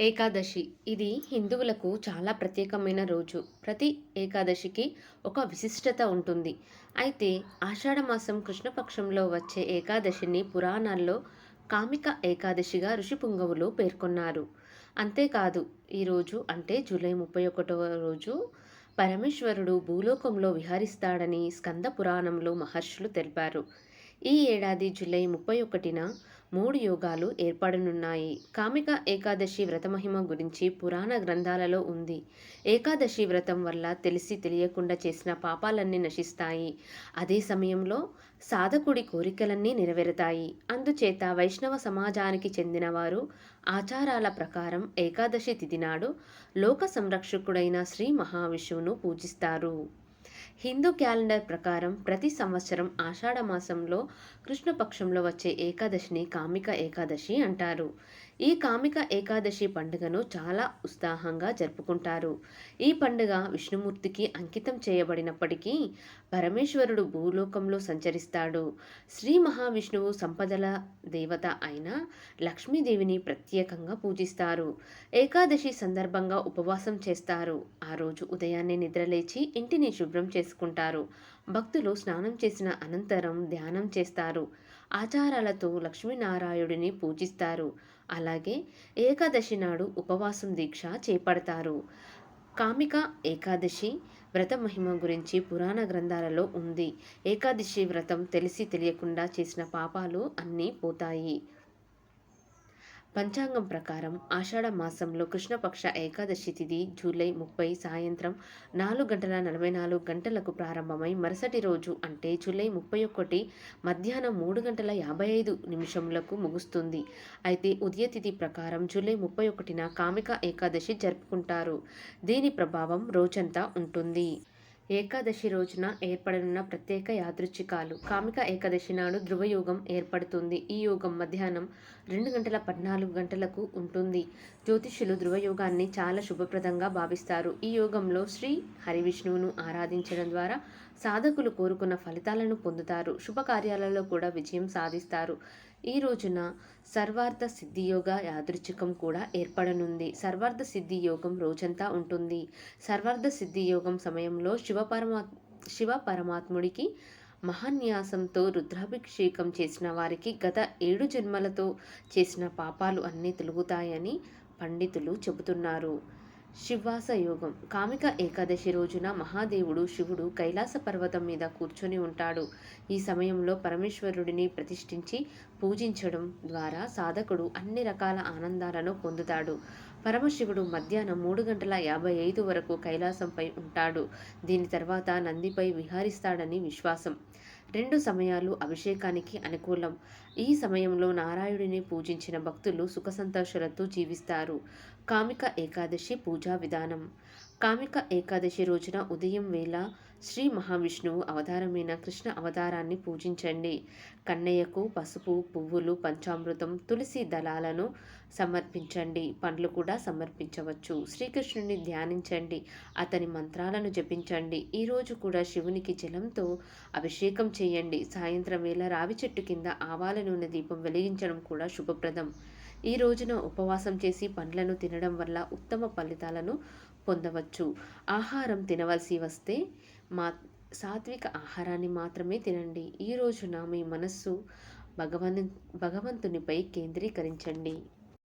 ఏకాదశి. ఇది హిందువులకు చాలా ప్రత్యేకమైన రోజు. ప్రతి ఏకాదశికి ఒక విశిష్టత ఉంటుంది. అయితే ఆషాఢమాసం కృష్ణపక్షంలో వచ్చే ఏకాదశిని పురాణాల్లో కామిక ఏకాదశిగా ఋషిపుంగవులు పేర్కొన్నారు. అంతేకాదు ఈరోజు అంటే జూలై ముప్పై ఒకటవ రోజు పరమేశ్వరుడు భూలోకంలో విహరిస్తాడని స్కంద పురాణంలో మహర్షులు తెలిపారు. ఈ ఏడాది జూలై ముప్పై ఒకటిన మూడు యోగాలు ఏర్పడనున్నాయి. కామిక ఏకాదశి వ్రతమహిమ గురించి పురాణ గ్రంథాలలో ఉంది. ఏకాదశి వ్రతం వల్ల తెలిసి తెలియకుండా చేసిన పాపాలన్నీ నశిస్తాయి. అదే సమయంలో సాధకుడి కోరికలన్నీ నెరవేరుతాయి. అందుచేత వైష్ణవ సమాజానికి చెందినవారు ఆచారాల ప్రకారం ఏకాదశి తిథి నాడు లోక సంరక్షకుడైన శ్రీ మహావిష్ణువును పూజిస్తారు. హిందూ క్యాలెండర్ ప్రకారం ప్రతి సంవత్సరం ఆషాఢ మాసంలో కృష్ణపక్షంలో వచ్చే ఏకాదశిని కామిక ఏకాదశి అంటారు. ఈ కామిక ఏకాదశి పండుగను చాలా ఉత్సాహంగా జరుపుకుంటారు. ఈ పండుగ విష్ణుమూర్తికి అంకితం చేయబడినప్పటికీ పరమేశ్వరుడు భూలోకంలో సంచరిస్తాడు. శ్రీ మహావిష్ణువు సంపదల దేవత అయిన లక్ష్మీదేవిని ప్రత్యేకంగా పూజిస్తారు. ఏకాదశి సందర్భంగా ఉపవాసం చేస్తారు. ఆ రోజు ఉదయాన్నే నిద్రలేచి ఇంటిని శుభ్రం చేసుకుంటారు. భక్తులు స్నానం చేసిన అనంతరం ధ్యానం చేస్తారు. ఆచారాలతో లక్ష్మీనారాయణుడిని పూజిస్తారు. అలాగే ఏకాదశి నాడు ఉపవాసం దీక్ష చేపడతారు. కామిక ఏకాదశి వ్రత మహిమ గురించి పురాణ గ్రంథాలలో ఉంది. ఏకాదశి వ్రతం తెలిసి తెలియకుండా చేసిన పాపాలు అన్నీ పోతాయి. పంచాంగం ప్రకారం ఆషాఢ మాసంలో కృష్ణపక్ష ఏకాదశి తిథి జూలై ముప్పై సాయంత్రం నాలుగు గంటల నలభై నాలుగు గంటలకు ప్రారంభమై మరుసటి రోజు అంటే జూలై ముప్పై ఒకటి మధ్యాహ్నం మూడు గంటల యాభై ఐదు నిమిషములకు ముగుస్తుంది. అయితే ఉదయతిథి ప్రకారం జూలై ముప్పై ఒకటిన కామిక ఏకాదశి జరుపుకుంటారు. దీని ప్రభావం రోజంతా ఉంటుంది. ఏకాదశి రోజున ఏర్పడనున్న ప్రత్యేక యాదృచ్ఛికాలు. కామిక ఏకాదశి నాడు ధ్రువయోగం ఏర్పడుతుంది. ఈ యోగం మధ్యాహ్నం రెండు గంటల పద్నాలుగు గంటలకు ఉంటుంది. జ్యోతిష్యులు ధ్రువయోగాన్ని చాలా శుభప్రదంగా భావిస్తారు. ఈ యోగంలో శ్రీ హరివిష్ణువును ఆరాధించడం ద్వారా సాధకులు కోరుకున్న ఫలితాలను పొందుతారు. శుభకార్యాలలో కూడా విజయం సాధిస్తారు. ఈ రోజున సర్వార్థ సిద్ధియోగ యాదృచ్ఛికం కూడా ఏర్పడనుంది. సర్వార్థ సిద్ధి యోగం రోజంతా ఉంటుంది. సర్వార్థ సిద్ధి యోగం సమయంలో శివ పరమా శివ పరమాత్ముడికి మహాన్యాసంతో రుద్రాభిషేకం చేసిన వారికి గత ఏడు జన్మలతో చేసిన పాపాలు అన్నీ తొలుగుతాయని పండితులు చెబుతున్నారు. శివాస యోగం కామిక ఏకాదశి రోజున మహాదేవుడు శివుడు కైలాస పర్వతం మీద కూర్చొని ఉంటాడు. ఈ సమయంలో పరమేశ్వరుడిని ప్రతిష్ఠించి పూజించడం ద్వారా సాధకుడు అన్ని రకాల ఆనందాలను పొందుతాడు. పరమశివుడు మధ్యాహ్నం మూడు గంటల యాభై ఐదు వరకు కైలాసంపై ఉంటాడు. దీని తర్వాత నందిపై విహారిస్తాడని విశ్వాసం. రెండు సమయాలు అభిషేకానికి అనుకూలం. ఈ సమయంలో నారాయుడిని పూజించిన భక్తులు సుఖ సంతోషాలతో జీవిస్తారు. కామిక ఏకాదశి పూజా విధానం. కామిక ఏకాదశి రోజున ఉదయం వేళ శ్రీ మహావిష్ణువు అవతారమైన కృష్ణ అవతారాన్ని పూజించండి. కన్నయ్యకు పసుపు పువ్వులు పంచామృతం తులసి దళాలను సమర్పించండి. పండ్లు కూడా సమర్పించవచ్చు. శ్రీకృష్ణుని ధ్యానించండి. అతని మంత్రాలను జపించండి. ఈరోజు కూడా శివునికి జలంతో అభిషేకం చేయండి. సాయంత్రం వేళ రావి చెట్టు కింద ఆవాల నూనె దీపం వెలిగించడం కూడా శుభప్రదం. ఈ రోజున ఉపవాసం చేసి పండ్లను తినడం వల్ల ఉత్తమ ఫలితాలను పొందవచ్చు. ఆహారం తినవలసి వస్తే మా సాత్విక ఆహారాన్ని మాత్రమే తినండి. ఈ రోజున మీ మనస్సు భగవన్ భగవంతునిపై కేంద్రీకరించండి.